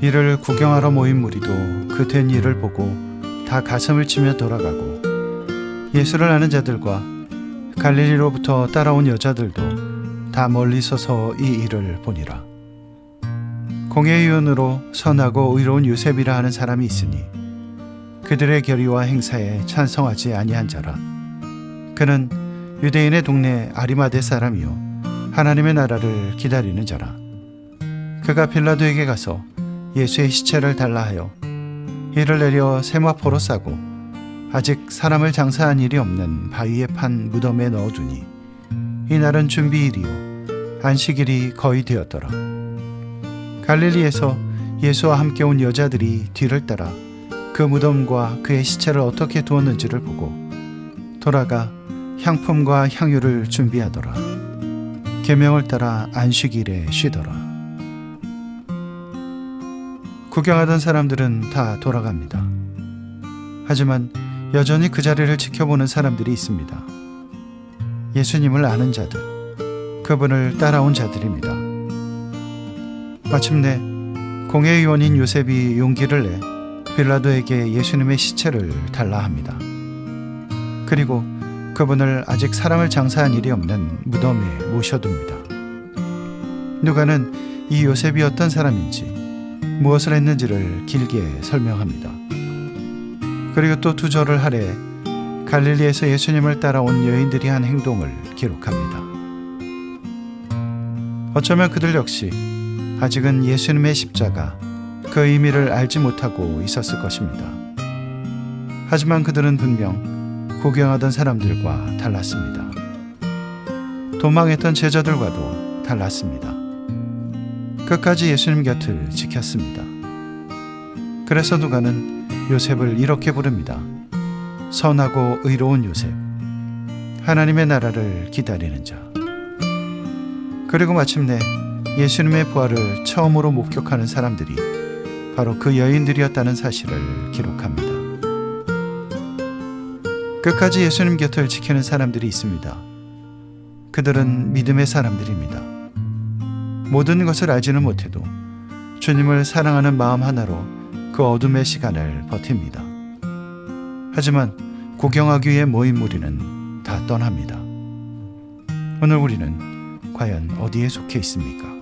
이를 구경하러 모인 무리도 그 된 일을 보고 다 가슴을 치며 돌아가고 예수를 아는 자들과 갈릴리로부터 따라온 여자들도 다 멀리 서서 이 일을 보니라. 공회의원으로 선하고 의로운 요셉이라 하는 사람이 있으니 그들의 결의와 행사에 찬성하지 아니한 자라. 그는 유대인의 동네 아리마대 사람이요 하나님의 나라를 기다리는 자라. 그가 빌라도에게 가서 예수의 시체를 달라 하여 이를 내려 세마포로 싸고 아직 사람을 장사한 일이 없는 바위에 판 무덤에 넣어두니 이날은 준비일이요 안식일이 거의 되었더라. 갈릴리에서 예수와 함께 온 여자들이 뒤를 따라 그 무덤과 그의 시체를 어떻게 두었는지를 보고 돌아가 향품과 향유를 준비하더라. 계명을 따라 안식일에 쉬더라. 구경하던 사람들은 다 돌아갑니다. 하지만 여전히 그 자리를 지켜보는 사람들이 있습니다. 예수님을 아는 자들, 그분을 따라온 자들입니다. 마침내 공회의원인 요셉이 용기를 내 빌라도에게 예수님의 시체를 달라 합니다. 그리고 그분을 아직 사람을 장사한 일이 없는 무덤에 모셔둡니다. 누가는 이 요셉이 어떤 사람인지 무엇을 했는지를 길게 설명합니다. 그리고 또 두 절을 하래 갈릴리에서 예수님을 따라온 여인들이 한 행동을 기록합니다. 어쩌면 그들 역시 아직은 예수님의 십자가 그 의미를 알지 못하고 있었을 것입니다. 하지만 그들은 분명 구경하던 사람들과 달랐습니다. 도망했던 제자들과도 달랐습니다. 끝까지 예수님 곁을 지켰습니다. 그래서 누가는 요셉을 이렇게 부릅니다. 선하고 의로운 요셉. 하나님의 나라를 기다리는 자. 그리고 마침내 예수님의 부활을 처음으로 목격하는 사람들이 바로 그 여인들이었다는 사실을 기록합니다. 끝까지 예수님 곁을 지키는 사람들이 있습니다. 그들은 믿음의 사람들입니다. 모든 것을 알지는 못해도 주님을 사랑하는 마음 하나로 그 어둠의 시간을 버팁니다. 하지만 구경하기 위해 모인 무리는 다 떠납니다. 오늘 우리는 과연 어디에 속해 있습니까?